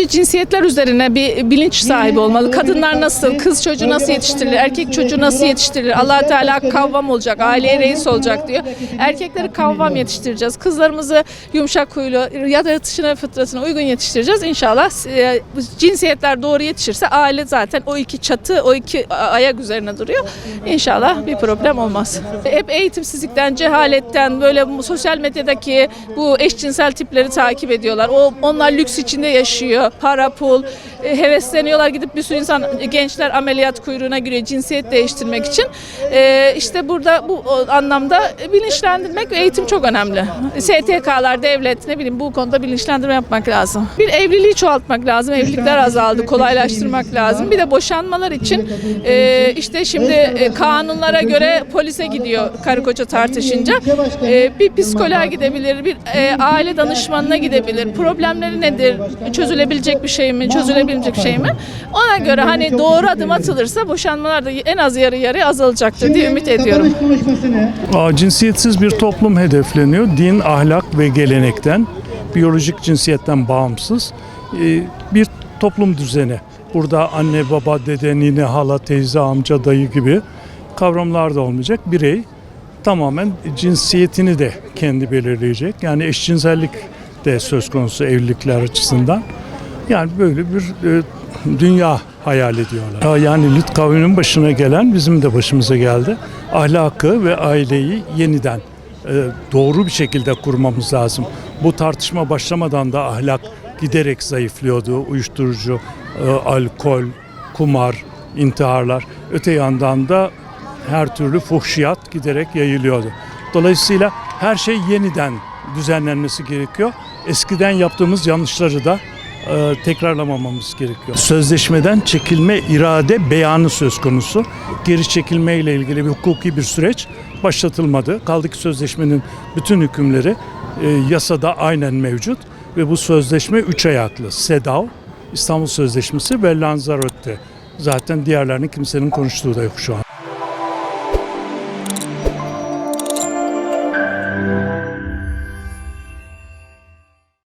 önce cinsiyetler üzerine bir bilinç sahibi olmalı. Kadınlar nasıl, kız çocuğu nasıl yetiştirilir, erkek çocuğu nasıl yetiştirilir? allah Teala kavvam olacak, aileye reis olacak diyor. Erkekleri kavvam yetiştireceğiz. Kızlarımızı yumuşak huylu, yaratışına, fıtratına uygun yetiştireceğiz. İnşallah e, cinsiyetler doğru yetişirse aile zaten o iki çatı, o iki ayak üzerine duruyor. İnşallah bir problem olmaz. Hep eğitimsizlikten, cehaletten, böyle sosyal medyadaki bu eşcinsel tipleri takip ediyorlar. O onlar lüks içinde yaşıyor. Para, pul, e, hevesleniyorlar gidip bir sürü insan gençler ameliyat kuyruğuna giriyor cinsiyet değiştirmek için. E, işte burada bu anlamda bilinçlendirmek ve eğitim çok önemli. STK'lar, devlet ne bileyim bu konuda bilinçlendirme yapmak lazım. Bir evliliği çoğaltmak lazım. Evlilikler azaldı. Kolaylaştırmak lazım. Bir de boşanmalar için e, işte şimdi e, kanunlara göre polise gidiyor karı koca tartışınca. Bir psikoloğa gidebilir, bir aile danışmanına gidebilir. Problemleri nedir? Çözülebilecek bir şey mi? Çözülebilecek bir şey mi? Ona göre hani doğru adım atılırsa boşanmalar da en az yarı yarı azalacaktır diye ümit ediyorum. Aa, Cinsiyetsiz bir toplum hedefleniyor. Din, ahlak ve gelenekten, biyolojik cinsiyetten bağımsız e, bir toplum düzeni. Burada anne, baba, dede, nine, hala, teyze, amca, dayı gibi kavramlar da olmayacak. Birey tamamen cinsiyetini de kendi belirleyecek. Yani eşcinsellik de söz konusu evlilikler açısından. Yani böyle bir e, dünya hayal ediyorlar. Ya Yani Lut kavminin başına gelen bizim de başımıza geldi. Ahlakı ve aileyi yeniden e, doğru bir şekilde kurmamız lazım. Bu tartışma başlamadan da ahlak giderek zayıflıyordu. Uyuşturucu, e, alkol, kumar, intiharlar. Öte yandan da her türlü fuhşiyat giderek yayılıyordu. Dolayısıyla her şey yeniden düzenlenmesi gerekiyor. Eskiden yaptığımız yanlışları da e, tekrarlamamamız gerekiyor. Sözleşmeden çekilme irade beyanı söz konusu. Geri çekilme ile ilgili bir hukuki bir süreç başlatılmadı. Kaldı ki sözleşmenin bütün hükümleri e, yasada aynen mevcut ve bu sözleşme üç ayaklı. SEDAV, İstanbul Sözleşmesi ve Lanzarote. Zaten diğerlerini kimsenin konuştuğu da yok şu an.